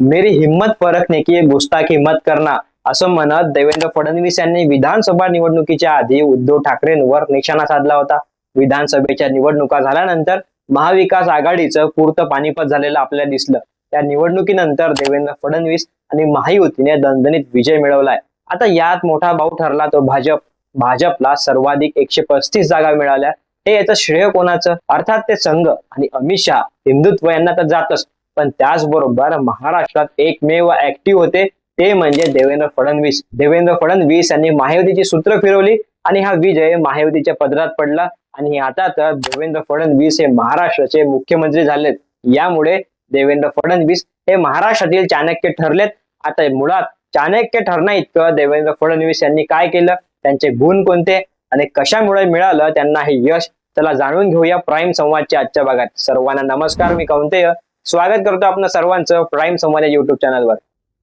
मेरी हिम्मत परखने की गुस्ताखी मत करना असं म्हणत देवेंद्र फडणवीस यांनी विधानसभा निवडणुकीच्या आधी उद्धव ठाकरेंवर निशाणा साधला होता. विधानसभेच्या निवडणुका झाल्यानंतर महाविकास आघाडीचं पुरतं पाणीपत झालेलं आपल्याला दिसलं. त्या निवडणुकीनंतर देवेंद्र फडणवीस आणि महायुतीने दणदणीत विजय मिळवलाय. आता यात मोठा भाऊ ठरला तो भाजप. भाजपला सर्वाधिक एकशे पस्तीस जागा मिळाल्या. हे याचं श्रेय कोणाचं? अर्थात ते संघ आणि अमित शहा. हिंदुत्व यांना तर जातच. पण त्याचबरोबर महाराष्ट्रात एकमेव ऍक्टिव्ह होते ते म्हणजे देवेंद्र फडणवीस. देवेंद्र फडणवीस यांनी महायुतीची सूत्र फिरवली आणि हा विजय महायुतीच्या पदरात पडला. आणि आता तर देवेंद्र फडणवीस हे महाराष्ट्राचे मुख्यमंत्री झालेत. यामुळे देवेंद्र फडणवीस हे महाराष्ट्रातील चाणक्य ठरलेत. आता मुळात चाणक्य ठरणं इतकं देवेंद्र फडणवीस यांनी काय केलं? त्यांचे गुण कोणते? आणि कशामुळे मिळालं त्यांना हे यश? चला जाणून घेऊया प्राईम संवादच्या आजच्या भागात. सर्वांना नमस्कार मी कौंतेय. स्वागत करतो आपण सर्वांचं प्राईम संवाद या युट्यूब चॅनलवर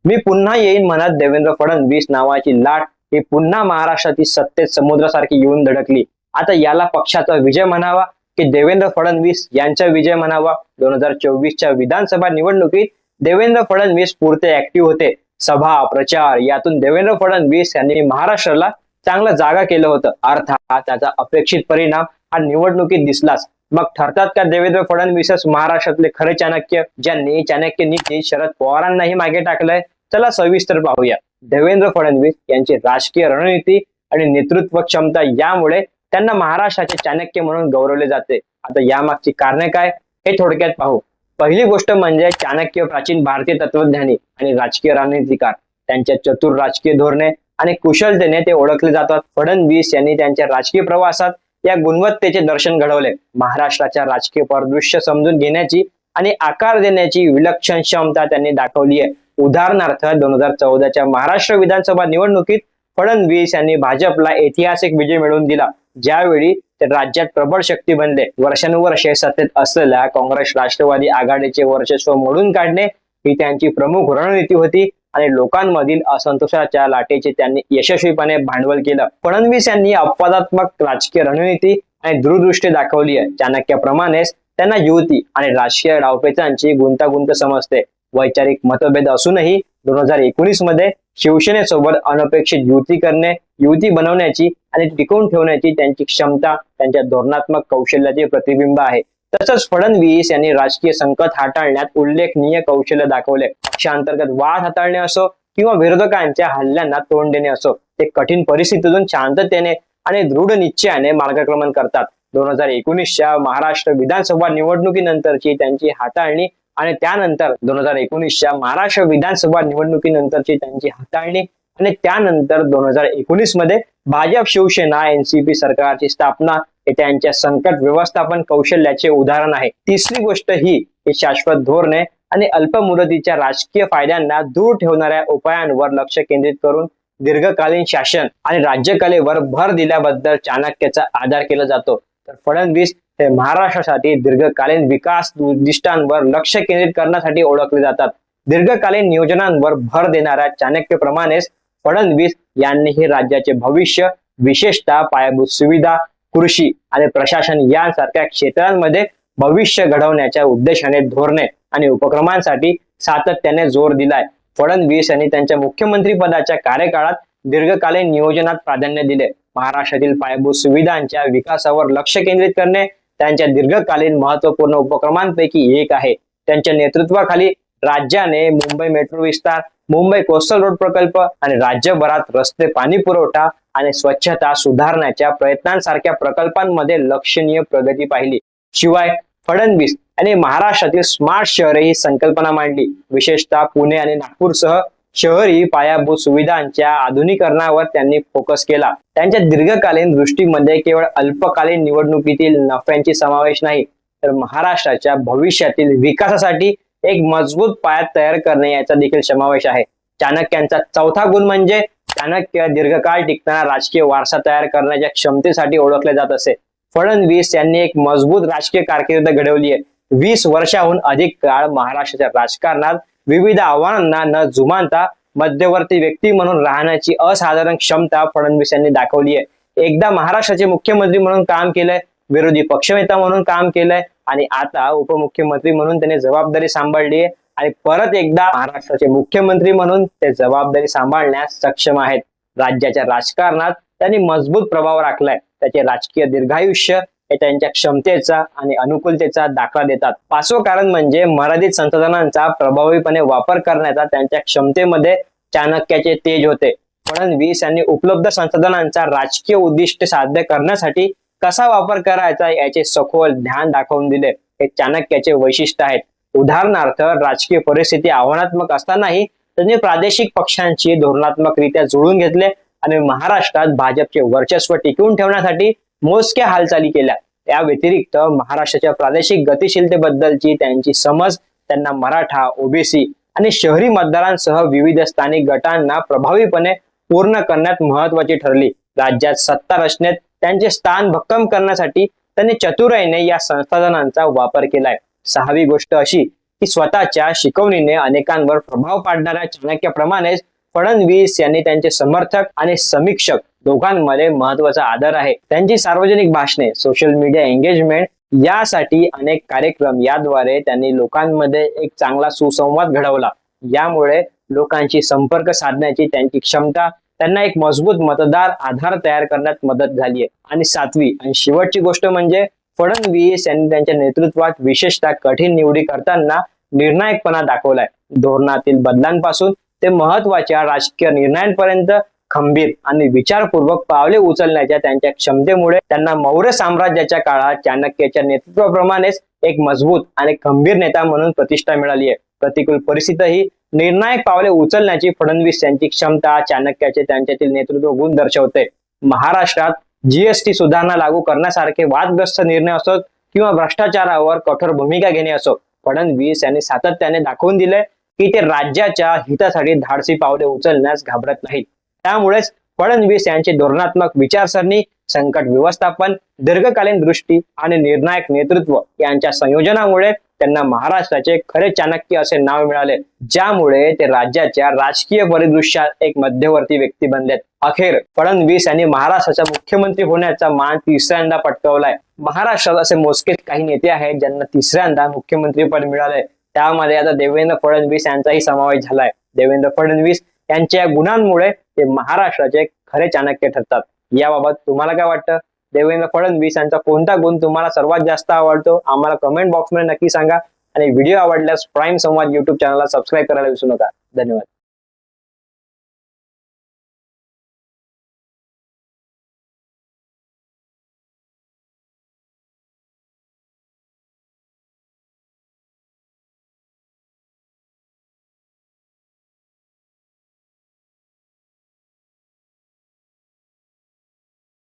मी पुन्हा येईन म्हणत देवेंद्र फडणवीस नावाची लाट ही पुन्हा महाराष्ट्रातील सत्तेत समुद्रासारखी येऊन धडकली. आता याला पक्षाचा विजय म्हणावा की देवेंद्र फडणवीस यांचा विजय म्हणावा? दोन हजार चोवीसच्या विधानसभा निवडणुकीत देवेंद्र फडणवीस पुरते ऍक्टिव्ह होते. सभा प्रचार यातून देवेंद्र फडणवीस यांनी महाराष्ट्राला चांगलं जागा केलं होतं. अर्थात त्याचा अपेक्षित परिणाम हा निवडणुकीत दिसलाच. मग ठरतात का देवेंद्र फडणवीसच महाराष्ट्रातले खरे चाणक्य ज्यांनी चाणक्य नीती शरद पवारांनाही मागे टाकलंय? चला सविस्तर पाहूया. देवेंद्र फडणवीस यांची राजकीय रणनीती आणि नेतृत्व क्षमता यामुळे त्यांना महाराष्ट्राचे चाणक्य म्हणून गौरवले जाते. आता यामागची कारणे काय? हे थोडक्यात पाहू. पहिली गोष्ट म्हणजे चाणक्य प्राचीन भारतीय तत्वज्ञानी आणि राजकीय रणनीतीकार. त्यांच्या चतुर राजकीय धोरणे आणि कुशलतेने ते ओळखले जातात. फडणवीस यांनी त्यांच्या राजकीय प्रवासात या गुणवत्तेचे दर्शन घडवले. महाराष्ट्राच्या राजकीय परिदृश्य समजून घेण्याची आणि आकार देण्याची विलक्षण क्षमता त्यांनी दाखवली आहे. उदाहरणार्थ दोन हजार चौदाच्या महाराष्ट्र विधानसभा निवडणुकीत फडणवीस यांनी भाजपला ऐतिहासिक विजय मिळवून दिला. ज्यावेळी ते राज्यात प्रबळ शक्ती बनले. वर्षानुवर्षे सत्तेत असलेल्या काँग्रेस राष्ट्रवादी आघाडीचे वर्चस्व मोडून काढणे ही त्यांची प्रमुख रणनीती होती. आणि लोकांमधील असंतोषाच्या लाटेचे त्यांनी यशस्वीपणे भांडवल केलं. फडणवीस यांनी अपवादात्मक राजकीय रणनीती आणि दूरदृष्टी दाखवली आहे. चाणक्याप्रमाणेच त्यांना युवती आणि राजकीय डावपेचांची गुंतागुंत समजते. वैचारिक मतभेद असूनही दोन हजार एकोणीसमध्ये शिवसेनेसोबत अनपेक्षित युती करणे युती बनवण्याची आणि टिकवून ठेवण्याची त्यांची क्षमता त्यांच्या धोरणात्मक कौशल्याचे प्रतिबिंब आहे. तसंच फडणवीस यांनी राजकीय संकट हाताळण्यात उल्लेखनीय कौशल्य दाखवले. पक्षांतर्गत वाद हाताळणे असो किंवा विरोधकांच्या हल्ल्यांना तोंड देणे असो ते कठीण परिस्थितीतून शांततेने आणि दृढ निश्चयाने मार्गक्रमण करतात. दोन हजार एकोणीसच्या महाराष्ट्र विधानसभा निवडणुकीनंतरची त्यांची हाताळणी आणि त्यानंतर दोन हजार एकोणीसच्या महाराष्ट्र विधानसभा निवडणुकीनंतरची त्यांची हाताळणी आणि त्यानंतर दोन हजार एकोणीसमध्ये भाजप शिवसेना एनसीपी सरकारची स्थापना हे त्यांच्या संकट व्यवस्थापन कौशल्याचे उदाहरण आहे. तिसरी गोष्ट ही शाश्वत धोरणे आणि अल्प मुदतीच्या राजकीय फायद्यांना दूर ठेवणाऱ्या उपायांवर लक्ष केंद्रित करून दीर्घकालीन शासन आणि राज्यकलेवर भर दिल्याबद्दल चाणक्याचा आधार केला जातो. तर फडणवीस हे महाराष्ट्रासाठी दीर्घकालीन विकास उद्दिष्टांवर लक्ष केंद्रित करण्यासाठी ओळखले जातात. दीर्घकालीन नियोजनांवर भर देणाऱ्या चाणक्यप्रमाणेच फडणवीस यांनीही राज्याचे भविष्य विशेषतः पायाभूत सुविधा कृषी आणि प्रशासन यांसारख्या क्षेत्रांमध्ये भविष्य घडवण्याच्या उद्देशाने धोरणे आणि उपक्रमांसाठी सातत्याने जोर दिलाय. फडणवीस यांनी त्यांच्या मुख्यमंत्री पदाच्या कार्यकाळात दीर्घकालीन नियोजनात प्राधान्य दिले. महाराष्ट्रातील पायाभूत सुविधांच्या विकासावर लक्ष केंद्रित करणे त्यांच्या दीर्घकालीन महत्त्वपूर्ण उपक्रमांपैकी एक आहे. त्यांच्या नेतृत्वाखाली राज्याने मुंबई मेट्रो विस्तार मुंबई कोस्टल रोड प्रकल्प आणि राज्यभरात रस्ते पाणी पुरवठा आणि स्वच्छता सुधारण्याच्या प्रयत्नांसारख्या प्रकल्पांमध्ये लक्षणीय प्रगती पाहिली. शिवाय फडणवीस आणि महाराष्ट्रातील स्मार्ट शहर ही संकल्पना मांडली. विशेषतः पुणे आणि नागपूरसह शहरी पायाभूत सुविधांच्या आधुनिकरणावर त्यांनी फोकस केला. त्यांच्या दीर्घकालीन दृष्टीमध्ये केवळ अल्पकालीन निवडणुकीतील नफ्यांची समावेश नाही तर महाराष्ट्राच्या भविष्यातील विकासासाठी एक मजबूत पायात तयार करणे याचा देखील समावेश आहे. चाणक्यांचा चौथा गुण म्हणजे चाणक्य दीर्घकाळ टिकताना राजकीय वारसा तयार करण्याच्या क्षमतेसाठी ओळखले जात असे. फडणवीस यांनी एक मजबूत राजकीय कारकीर्द घडवली आहे. वीस वर्षाहून अधिक काळ महाराष्ट्राच्या राजकारणात विविध आव्हानांना न जुमानता मध्यवर्ती व्यक्ती म्हणून राहण्याची असाधारण क्षमता फडणवीस यांनी दाखवली आहे. एकदा महाराष्ट्राचे मुख्यमंत्री म्हणून काम केलंय विरोधी पक्षनेता म्हणून काम केलंय आणि आता उपमुख्यमंत्री म्हणून त्यांनी जबाबदारी सांभाळली आहे. आणि परत एकदा महाराष्ट्राचे मुख्यमंत्री म्हणून ते जबाबदारी सांभाळण्यास सक्षम आहेत. राज्याच्या राजकारणात त्यांनी मजबूत प्रभाव राखलाय. त्याचे राजकीय दीर्घायुष्य हे त्यांच्या क्षमतेचा आणि अनुकूलतेचा दाखला देतात. पाचवं कारण म्हणजे मर्यादित संसाधनांचा प्रभावीपणे वापर करण्याचा त्यांच्या क्षमतेमध्ये चाणक्याचे तेज होते. फडणवीस यांनी उपलब्ध संसाधनांचा राजकीय उद्दिष्ट साध्य करण्यासाठी कसा वापर करायचा याचे सखोल ध्यान दाखवून दिले. हे चाणक्याचे वैशिष्ट्य आहेत. उदाहरणार्थ राजकीय परिस्थिती आव्हानात्मक असतानाही त्यांनी प्रादेशिक पक्षांची धोरणात्मकरित्या जुळून घेतले आणि महाराष्ट्रात भाजपचे वर्चस्व टिकवून ठेवण्यासाठी मोजक्या हालचाली केल्या. या व्यतिरिक्त महाराष्ट्राच्या प्रादेशिक गतिशीलतेबद्दलची त्यांची समज त्यांना मराठा ओबीसी आणि शहरी मतदारांसह विविध स्थानिक गटांना प्रभावीपणे पूर्ण करण्यात महत्वाची ठरली. राज्यात सत्ता रचनेत त्यांचे स्थान भक्कम करण्यासाठी त्यांनी चतुराईने या संसाधनांचा वापर केलाय. सहावी गोष्ट अशी की स्वतःच्या शिकवणीने अनेकांवर प्रभाव पाडणाऱ्या चाणक्याप्रमाणेच फडणवीस यांनी त्यांचे समर्थक आणि समीक्षक दोघांमध्ये महत्त्वाचा आदर आहे. त्यांची सार्वजनिक भाषणे सोशल मीडिया एंगेजमेंट यासाठी अनेक कार्यक्रम याद्वारे त्यांनी लोकांमध्ये एक चांगला सुसंवाद घडवला. यामुळे लोकांशी संपर्क साधण्याची त्यांची क्षमता त्यांना एक मजबूत मतदार आधार तयार करण्यात मदत झाली आहे. आणि सातवी आणि शेवटची गोष्ट म्हणजे फडणवीस यांनी त्यांच्या नेतृत्वात विशेषतः कठीण निवडी करताना निर्णायकपणा दाखवलाय. धोरणातील बदलांपासून ते महत्त्वाच्या राजकीय निर्णयांपर्यंत खंबीर आणि विचारपूर्वक पावले उचलण्याच्या त्यांच्या क्षमतेमुळे त्यांना मौर्य साम्राज्याच्या काळात चाणक्याच्या नेतृत्वाप्रमाणेच एक मजबूत आणि खंबीर नेता म्हणून प्रतिष्ठा मिळाली आहे. प्रतिकूल परिस्थितीही निर्णायक पावले उचलण्याची फडणवीस यांची क्षमता चाणक्याचे त्यांच्यातील नेतृत्व गुण दर्शवते. महाराष्ट्रात जीएसटी सुधारणा लागू करण्यासारखे वादग्रस्त निर्णय असोत किंवा भ्रष्टाचारावर कठोर भूमिका घेणे असो फडणवीस यांनी सातत्याने दाखवून दिले की ते राज्याच्या हितासाठी धाडसी पावले उचलण्यास घाबरत नाहीत. त्यामुळेच फडणवीस यांची धोरणात्मक विचारसरणी संकट व्यवस्थापन दीर्घकालीन दृष्टी आणि निर्णायक नेतृत्व यांच्या संयोजनामुळे त्यांना महाराष्ट्राचे खरे चाणक्य असे नाव मिळाले. ज्यामुळे ते राज्याच्या राजकीय परिदृश्यात एक मध्यवर्ती व्यक्ती बनलेत. अखेर फडणवीस यांनी महाराष्ट्राचा मुख्यमंत्री होण्याचा मान तिसऱ्यांदा पटकावलाय. महाराष्ट्रात असे मोजकेच काही नेते आहेत ज्यांना तिसऱ्यांदा मुख्यमंत्रीपद मिळाले त्यामध्ये आता देवेंद्र फडणवीस यांचाही समावेश झालाय. देवेंद्र फडणवीस यांच्या गुणांमुळे ते महाराष्ट्राचे खरे चाणक्य ठरतात. याबाबत तुम्हाला काय वाटतं? देवेंद्र फडणवीस यांचा कोणता गुण तुम्हाला सर्वात जास्त आवडतो आम्हाला कमेंट बॉक्समध्ये नक्की सांगा. आणि व्हिडिओ आवडल्यास प्राईम संवाद युट्यूब चॅनलला सबस्क्राईब करायला विसरू नका. धन्यवाद.